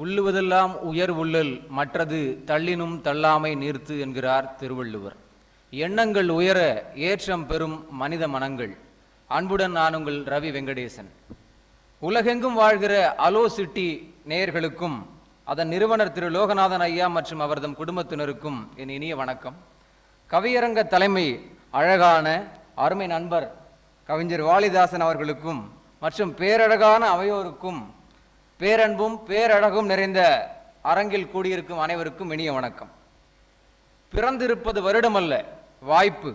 உள்ளுவதெல்லாம் உயர் உள்ளல் மற்றது தள்ளினும் தள்ளாமை நிறுத்து என்கிறார் திருவள்ளுவர். எண்ணங்கள் உயர ஏற்றம் பெறும் மனித மனங்கள். அன்புடன் நான் உங்கள் ரவி வெங்கடேசன். உலகெங்கும் வாழ்கிற அலோ சிட்டி நேயர்களுக்கும் அதன் நிறுவனர் திரு லோகநாதன் ஐயா மற்றும் அவர்தம் குடும்பத்தினருக்கும் என் இனிய வணக்கம். கவியரங்க தலைமை அழகான அருமை நண்பர் கவிஞர் வாலிதாசன் அவர்களுக்கும் மற்றும் பேரழகான அவையோருக்கும் பேரன்பும் பேரழகும் நிறைந்த அரங்கில் கூடியிருக்கும் அனைவருக்கும் இனிய வணக்கம். பிறந்திருப்பது வருடமல்ல வாய்ப்பு.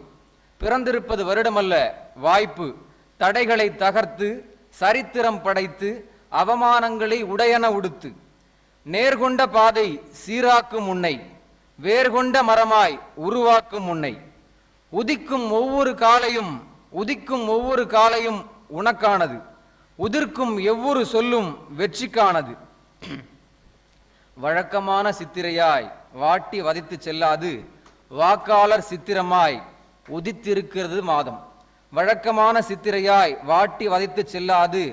பிறந்திருப்பது வருடமல்ல வாய்ப்பு. தடைகளை தகர்த்து சரித்திரம் படைத்து அவமானங்களை உடையன உடுத்து. நேர்கொண்ட பாதை சீராக்கும் உன்னை வேர்கொண்ட மரமாய் உருவாக்கும் உன்னை. உதிக்கும் ஒவ்வொரு காலையும் உதிக்கும் ஒவ்வொரு காலையும் உனக்கானது. உதிர்க்கும் எவ்வொரு சொல்லும் வெற்றிக்கானது. வழக்கமான சித்திரையாய் வாட்டி வதைத்து செல்லாது வாக்காளர் சித்திரமாய் உதித்திருக்கிறது மாதம். வழக்கமான சித்திரையாய் வாட்டி வதைத்து செல்லாது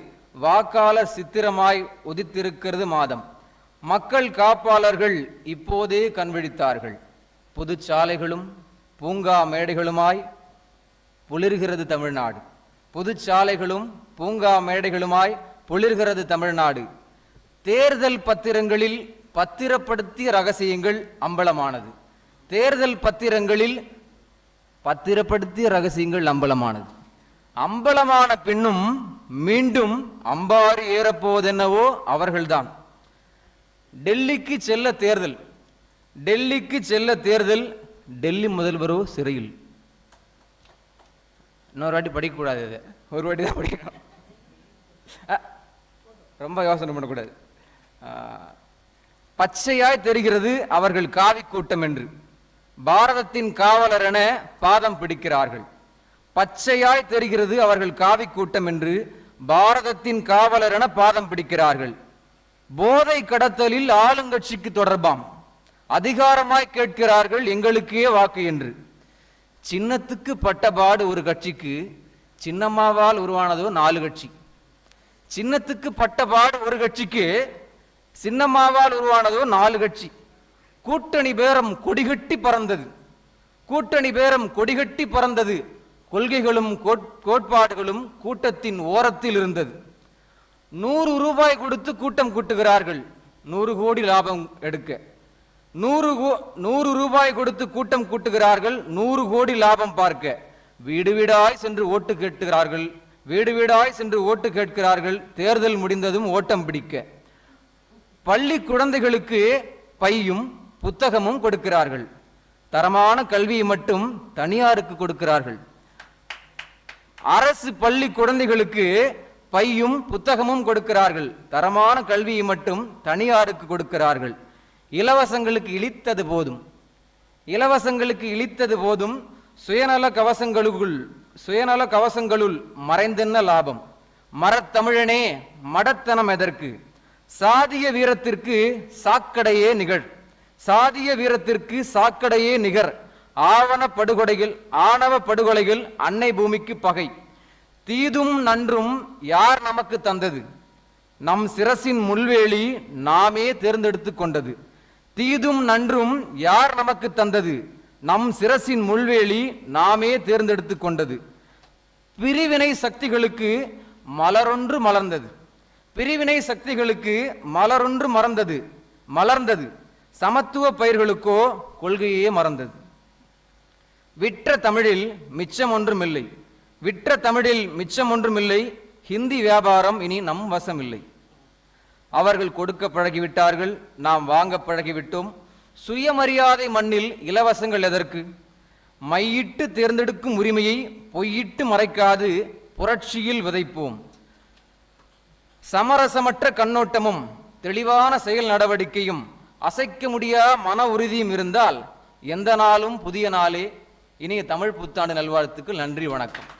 வாக்காளர் சித்திரமாய் உதித்திருக்கிறது மாதம். மக்கள் காப்பாளர்கள் இப்போதே கண்விழித்தார்கள் பொதுச் சாலைகளும் பூங்கா மேடைகளுமாய் புளிர்கிறது தமிழ்நாடு. பொதுச் சாலைகளும் பூங்கா மேடைகளுமாய் புளிர்கிறது தமிழ்நாடு. தேர்தல் பத்திரங்களில் பத்திரப்படுத்திய ரகசியங்கள் அம்பலமானது. தேர்தல் பத்திரங்களில் பத்திரப்படுத்திய ரகசியங்கள் அம்பலமானது. அம்பலமான பின்னும் மீண்டும் அம்பாறு ஏறப்போவதென்னவோ அவர்கள்தான். டெல்லிக்கு செல்ல தேர்தல். டெல்லிக்கு செல்ல தேர்தல். டெல்லி முதல்வரோ சிறையில். இன்னொரு வாட்டி படிக்கக்கூடாது இது. ஒரு வாட்டி தான் படிக்கணும். ரொம்ப யோசனை பண்ணக்கூடாது. பச்சையாய் தெரிகிறது அவர்கள் காவி கூட்டம் என்று. பாரதத்தின் காவலர் என பாதம் பிடிக்கிறார்கள். பச்சையாய் தெரிகிறது அவர்கள் காவி கூட்டம் என்று. பாரதத்தின் காவலர் என பாதம் பிடிக்கிறார்கள். போதை கடத்தலில் ஆளுங்கட்சிக்கு தொடர்பாம். அதிகாரமாய் கேட்கிறார்கள் எங்களுக்கே வாக்கு என்று. சின்னத்துக்கு பட்டபாடு ஒரு கட்சிக்கு சின்னம்மாவால் உருவானதோ நாலு கட்சி. சின்னத்துக்கு பட்டபாடு ஒரு கட்சிக்கு சின்னம்மாவால் உருவானதோ நாலு கட்சி. கூட்டணி பேரம் கொடிகட்டி பறந்தது. கூட்டணி பேரம் கொடிகட்டி பறந்தது. கொள்கைகளும் கோட்- கோட்பாடுகளும் கூட்டத்தின் ஓரத்தில் இருந்தது. நூறு ரூபாய் கொடுத்து கூட்டம் கூட்டுகிறார்கள். நூறு கோடி லாபம் எடுக்க. நூறு கோ- நூறு ரூபாய் கொடுத்து கூட்டம் கூட்டுகிறார்கள் நூறு கோடி லாபம் பார்க்க. வீடு வீடாய் சென்று ஓட்டு கேட்கிறார்கள் வீடு வீடாய் சென்று ஓட்டு கேட்கிறார்கள் தேர்தல் முடிந்ததும் ஓட்டம் பிடிக்க. பள்ளி குழந்தைகளுக்கு பையும் புத்தகமும் கொடுக்கிறார்கள். தரமான கல்வியை மட்டும் தனியாருக்கு கொடுக்கிறார்கள். அரசு பள்ளி குழந்தைகளுக்கு பையும் புத்தகமும் கொடுக்கிறார்கள். தரமான கல்வியை மட்டும் தனியாருக்கு கொடுக்கிறார்கள். இலவசங்களுக்கு இழித்தது போதும். இலவசங்களுக்கு இழித்தது போதும் சுயநல கவசங்களுக்குள் சுயநல கவசங்களுள் மறைந்தென்ன லாபம்? மரத்தமிழனே மடத்தனம் எதற்கு? சாதிய வீரத்திற்கு சாக்கடையே நிகழ். சாதிய வீரத்திற்கு சாக்கடையே நிகர். ஆவண படுகொலைகள் ஆணவ படுகொலைகள் அன்னை பூமிக்கு பகை. தீதும் நன்றும் யார் நமக்கு தந்தது? நம் சிரசின் முள்வேலி நாமே தேர்ந்தெடுத்து கொண்டது. தீதும் நன்றும் யார் நமக்கு தந்தது? நம் சிரசின் முள்வேலி நாமே தேர்ந்தெடுத்து கொண்டது. பிரிவினை சக்திகளுக்கு மலரொன்று மலர்ந்தது. பிரிவினை சக்திகளுக்கு மலரொன்று மறந்தது. மலர்ந்தது. சமத்துவ பயிர்களுக்கோ கொள்கையே மறந்தது. விற்ற தமிழில் மிச்சம் ஒன்றுமில்லை. விற்ற தமிழில் மிச்சம் ஒன்றுமில்லை. ஹிந்தி வியாபாரம் இனி நம் வசமில்லை. அவர்கள் கொடுக்க பழகிவிட்டார்கள் நாம் வாங்க பழகிவிட்டோம். சுயமரியாதை மண்ணில் இலவசங்கள் எதற்கு? மையிட்டு தேர்ந்தெடுக்கும் உரிமையை பொய்யிட்டு மறைக்காது புரட்சியில் விதைப்போம். சமரசமற்ற கண்ணோட்டமும் தெளிவான செயல் நடவடிக்கையும் அசைக்க முடியா மன உறுதியும் இருந்தால் எந்த நாளும் புதிய நாளே. இனிய தமிழ் புத்தாண்டு நல்வாழ்த்துக்கு நன்றி வணக்கம்.